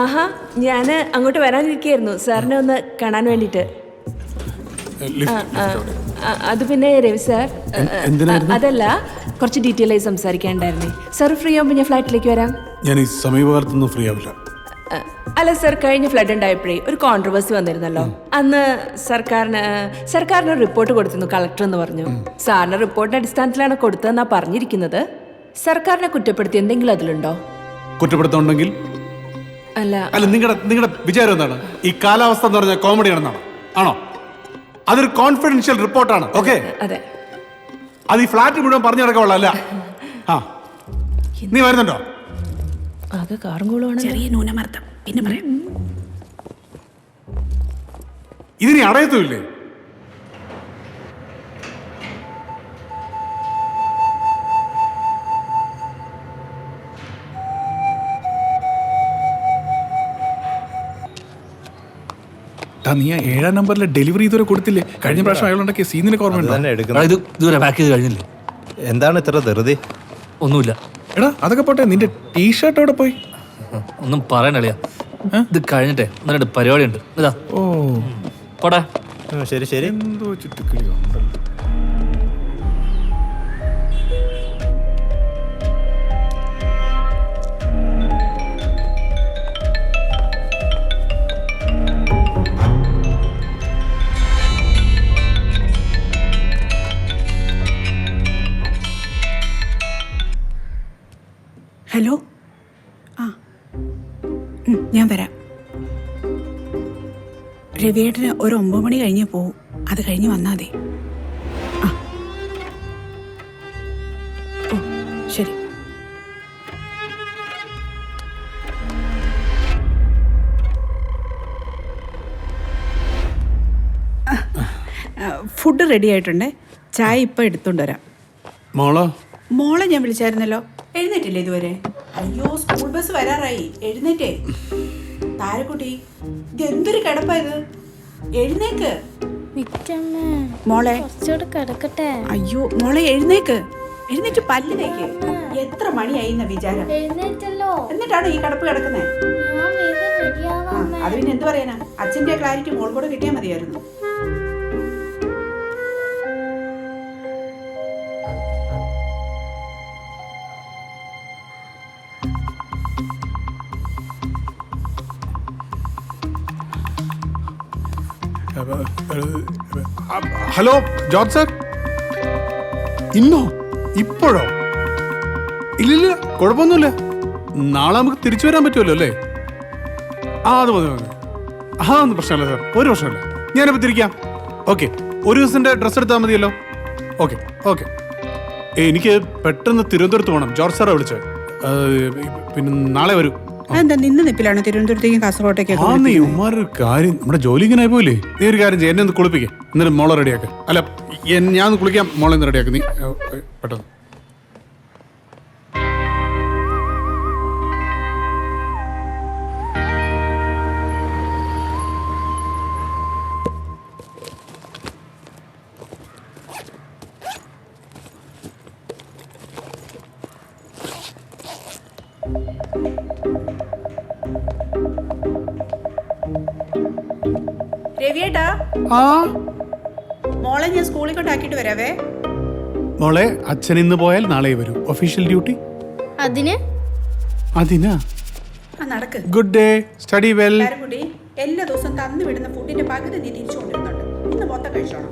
ആഹാ ഞാൻ അങ്ങോട്ട് വരാനിരിക്കായിരുന്നു. സാറിനെ ഒന്ന് കാണാൻ വേണ്ടിട്ട്. അത് പിന്നെ രവി സാർ അതല്ല കുറച്ച് ഡീറ്റെയിൽ ആയി സംസാരിക്കാനുണ്ടായിരുന്നേ. സാർ ഫ്രീ ആകുമ്പോൾ ഞാൻ ഫ്ലാറ്റിലേക്ക് വരാം. ഞാൻ ഈ സമീപകാലത്തൊന്നും ഫ്രീ ആവില്ല. അല്ല സർ കഴിഞ്ഞ ഫ്ലഡ് ഉണ്ടായപ്പോഴേ ഒരു കോൺട്രവേഴ്സി വന്നിരുന്നല്ലോ. അന്ന് സർക്കാരിന് സർക്കാരിന് റിപ്പോർട്ട് കൊടുത്തിരുന്നു കളക്ടർ എന്ന് പറഞ്ഞു. സാറിന് റിപ്പോർട്ടിന്റെ അടിസ്ഥാനത്തിലാണ് കൊടുത്തതെന്നാ പറഞ്ഞിരിക്കുന്നത്. സർക്കാരിനെ കുറ്റപ്പെടുത്തി എന്തെങ്കിലും അതിലുണ്ടോ? കുറ്റപ്പെടുത്തുന്നുണ്ടെങ്കിൽ അല്ല. അല്ല നിങ്ങളുടെ നിങ്ങളുടെ വിചാരം എന്താണ്? ഈ കാലാവസ്ഥ എന്ന് പറഞ്ഞ കോമഡി ആണെന്നാണ് ആണോ? അതൊരു കോൺഫിഡൻഷ്യൽ റിപ്പോർട്ടാണ് ഓക്കെ അതെ. അത് ഈ ഫ്ലാറ്റ് മുഴുവൻ പറഞ്ഞു നടക്കുള്ള ആ. നീ വരുന്നുണ്ടോ? ആകെ കാറും കൂളുമാണ് ചെറിയ ന്യൂനമർദ്ദം. പിന്നെ പറയാം. ഇതിനി അടയത്തുമില്ലേ? ടാ, നീ ആ ഏഴാം നമ്പറിലെ ഡെലിവറി ഇതുവരെ കൊടുത്തില്ലേ? കഴിഞ്ഞ പ്രാവശ്യം അയാളുണ്ടാക്കിയ സീൻ നിനക്ക് ഓർമ്മയുണ്ടോ തന്നെ എടാ, എടുക്കണം ഇത് ഇതുവരെ പാക്ക് ചെയ്ത് കഴിഞ്ഞില്ലേ? എന്താണ് ഇത്ര ധൃതി? ഒന്നുമില്ല. എടാ അതൊക്കെ പോട്ടെ നിന്റെ ടീഷർട്ട് അവിടെ പോയി? ഒന്നും പറയാനളിയാ ഇത് കഴിഞ്ഞിട്ടേ എന്നിട്ട് പരിപാടി ഉണ്ട് ഇതാ. ഓ. പോടാ. ശരി ശരി. എന്തോ ചുറ്റുക്കിളി ഹലോ? ആ. ഞാൻ വരാം. രവിയേട്ടന് ഒരു ഒമ്പത് മണി കഴിഞ്ഞ് പോവും. അത് കഴിഞ്ഞ് വന്നാൽ മതി. ആ. ഓ ശരി. ഫുഡ് റെഡി ആയിട്ടുണ്ടേ? ചായ ഇപ്പം എടുത്തുകൊണ്ട് വരാം. മോളോ? മോളെ ഞാൻ വിളിച്ചായിരുന്നല്ലോ. എഴുന്നേറ്റില്ലേ ഇതുവരെ? അയ്യോ സ്കൂൾ ബസ് വരാറായി. എഴുന്നേറ്റേ. താരക്കുട്ടി ഇത് എന്തൊരു കിടപ്പാ ഇത്? എഴുന്നേക്ക്. മോളെ. കിടക്കട്ടെ. അയ്യോ മോളെ എഴുന്നേക്ക്. എഴുന്നേറ്റ് പല്ല് തേക്ക്. എത്ര മണിയായി എന്ന വിചാരം. എഴുന്നേറ്റല്ലോ. എന്നിട്ടാണ് ഈ കിടപ്പ് കിടക്കുന്നത് ആ റെഡിയാവാം അത് പിന്നെ എന്ത് പറയാനാ അച്ഛന്റെ ക്ലാരിറ്റി മോൾ കൂടെ കിട്ടിയാൽ മതിയായിരുന്നു. Hello George sir? ഇന്നോ? ഇപ്പോഴോ? ഇല്ലില്ല കുഴപ്പമൊന്നുമില്ല. നാളെ നമുക്ക് തിരിച്ചു വരാൻ പറ്റുമല്ലോ അല്ലേ? ആ അത് മതി മതി. ആ ഒന്നും പ്രശ്നമില്ല സാർ. ഒരു പ്രശ്നമില്ല. ഞാനിപ്പോൾ തിരിക്കാം. ഓക്കെ. ഒരു ദിവസത്തിന്റെ ഡ്രസ്സ് എടുത്താൽ മതിയല്ലോ. Okay okay. എനിക്ക് പെട്ടെന്ന് തിരുവനന്തപുരത്ത് പോകണം ജോർജ് സാറെ വിളിച്ചത് പിന്നെ നാളെ വരും. അതെന്താ നിന്ന് നിപ്പിലാണോ? തിരുവനന്തപുരത്തേക്കും നീ ഉമ്മാരൊരു കാര്യം നമ്മുടെ ജോലി ഇങ്ങനെ പോയില്ലേ നീ ഒരു കാര്യം ചെയ്യ എന്നെ ഒന്ന് കുളിപ്പിക്കേ. എന്നിട്ട് മോളെ റെഡിയാക്ക. അല്ല ഞാൻ ഒന്ന് കുളിക്കാം മോളെ ഒന്ന് റെഡിയാക്ക്. നീ ഏ, ഏ, പെട്ടെന്ന്. രവിയേട്ടാ? ആ? മോളെ ഞാൻ സ്കൂളിൽ കൊണ്ടാക്കിയിട്ട് വരാവേ. മോളെ അച്ഛൻ ഇന്ന് പോയാൽ നാളെ വരും. ഒഫീഷ്യൽ ഡ്യൂട്ടി അതിന്? അതിനാ? ആ നടക്ക്. ഗുഡ് ഡേ സ്റ്റഡി വെൽ കുട്ടി എല്ലാ ദിവസവും തന്നു വിടുന്ന ഫുഡിന്റെ പകുതി നീ തിരിച്ചു ഇന്ന് മൊത്തം കഴിച്ചോണം.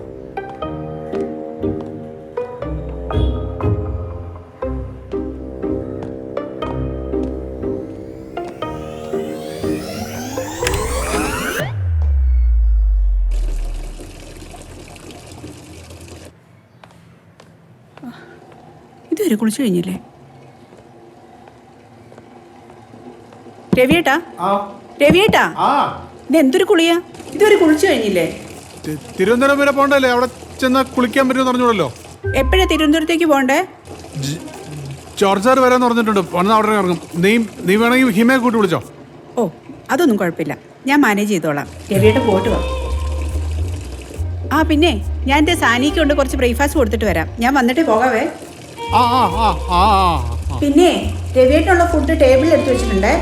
ഇതുവരെ കുളിച്ചു കഴിഞ്ഞില്ലേ? രവിയേട്ടാ? രവിയേട്ടാ? ഇത് എന്തൊരു കുളിയാ? ഇതുവരെ കുളിച്ചു കഴിഞ്ഞില്ലേ? തിരുവനന്തപുരം വരെ പോണ്ടല്ലേ? അവിടെ ചെന്നാ കുളിക്കാൻ പറ്റുമെന്ന് പറഞ്ഞോളല്ലോ എപ്പോഴാ തിരുവനന്തപുരത്തേക്ക് പോണ്ടേ? ജോർജ് സാർ വരാന്ന് പറഞ്ഞിട്ടുണ്ട്. അവിടെ ഇറങ്ങും. നീ നീ വേണമെങ്കിൽ ഹിമയെ കൂട്ടി വിളിച്ചോ. ഓ അതൊന്നും കുഴപ്പമില്ല. ഞാൻ മാനേജ് ചെയ്തോളാം. രവിയുടെ പോയിട്ട് വാ. ആ പിന്നെ ഞാൻ എന്റെ സാനിക്ക് കൊണ്ട് കുറച്ച് ബ്രേക്ക്ഫാസ്റ്റ് കൊടുത്തിട്ട് വരാം. ഞാൻ വന്നിട്ട് പോകാവേ. പിന്നെ രവിയായിട്ടുള്ള ഫുഡ് ടേബിളിൽ എടുത്തു വെച്ചിട്ടുണ്ടേ.